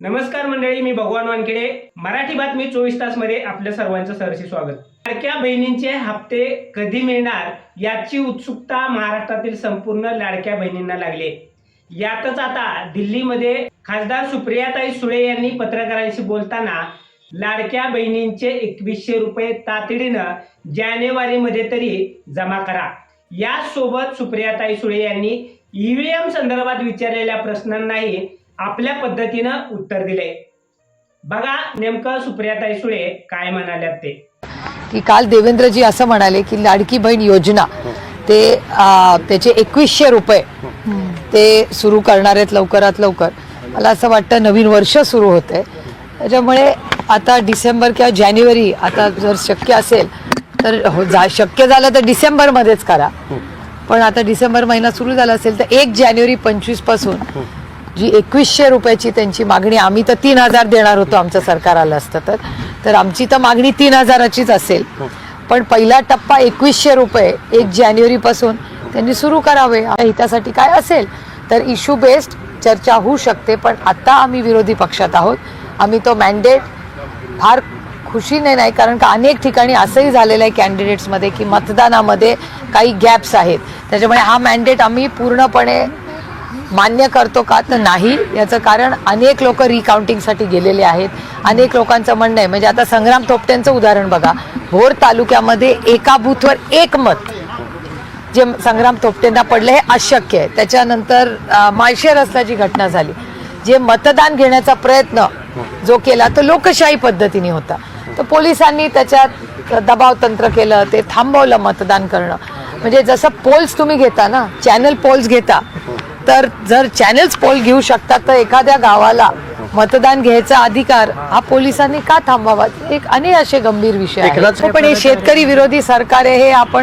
नमस्कार मंडळी मी भगवान वानखेडे. मराठी बातमी चोवीस तासमध्ये आपल्या सर्वांचं सरशी स्वागत. लाडक्या बहिणींचे हप्ते कधी मिळणार याची उत्सुकता महाराष्ट्रातील संपूर्ण लाडक्या बहिणींना लागली यातच आता दिल्लीमध्ये खासदार सुप्रियाताई सुळे यांनी पत्रकारांशी बोलताना लाडक्या बहिणींचे एकवीसशे रुपये तातडीनं जानेवारीमध्ये तरी जमा करा. यासोबत सुप्रियाताई सुळे यांनी ईव्हीएम संदर्भात विचारलेल्या प्रश्नांनाही आपल्या पद्धतीनं उत्तर दिले. बघा नेमकं सुप्रियाताई सुळे काय म्हणाल्यात ते. की काल देवेंद्रजी असं म्हणाले की लाडकी बहीण योजना ते आ, त्याचे एकवीसशे रुपये ते सुरू करणार आहेत लवकरात लवकर. मला असं वाटतं नवीन वर्ष सुरू होत आहे त्याच्यामुळे आता डिसेंबर किंवा जानेवारी आता जर शक्य असेल तर हो जा शक्य झालं तर डिसेंबरमध्येच करा. पण आता डिसेंबर महिना सुरू झाला असेल तर एक जानेवारी पंचवीसपासून जी एकवीसशे रुपयाची त्यांची मागणी आम्ही तर तीन हजार देणार होतो आमचं सरकार आलं असतं तर. तर आमची तर मागणी तीन हजाराचीच असेल. पण पहिला टप्पा एकवीसशे रुपये एक जानेवारीपासून त्यांनी सुरू करावे. हितासाठी काय असेल? तर इश्यू बेस्ड चर्चा होऊ शकते पण आता आम्ही विरोधी पक्षात आहोत. आम्ही तो मॅन्डेट फार खुशीने नाही कारण का अनेक ठिकाणी असंही झालेलं आहे कॅन्डिडेट्समध्ये की मतदानामध्ये काही गॅप्स आहेत. त्याच्यामुळे हा मॅन्डेट आम्ही पूर्णपणे मान्य करतो का तर नाही. याचं कारण अनेक लोक रिकाउंटिंगसाठी गेलेले आहेत. अनेक लोकांचं म्हणणं आहे. म्हणजे आता संग्राम थोपटेंचं उदाहरण बघा. भोर तालुक्यामध्ये एका बूथवर एक मत जे संग्राम थोपटेंना पडले हे अशक्य आहे. त्याच्यानंतर अं, माळशेर रस्त्याची घटना झाली जे मतदान घेण्याचा प्रयत्न जो केला तो लोकशाही पद्धतीने होता. तर पोलिसांनी त्याच्यात दबाव तंत्र केलं ते थांबवलं मतदान करणं. म्हणजे जसं पोल्स तुम्ही घेता ना चॅनल पोल्स घेता तर जर चॅनल्स पोल घेऊ शकतात तर एखाद्या गावाला मतदान घ्यायचा अधिकार हा पोलिसांनी का थांबावा एक अनेक असे गंभीर विषय आहेत. एकनाथ हो, पण हे शेतकरी विरोधी सरकार आहे हे आपण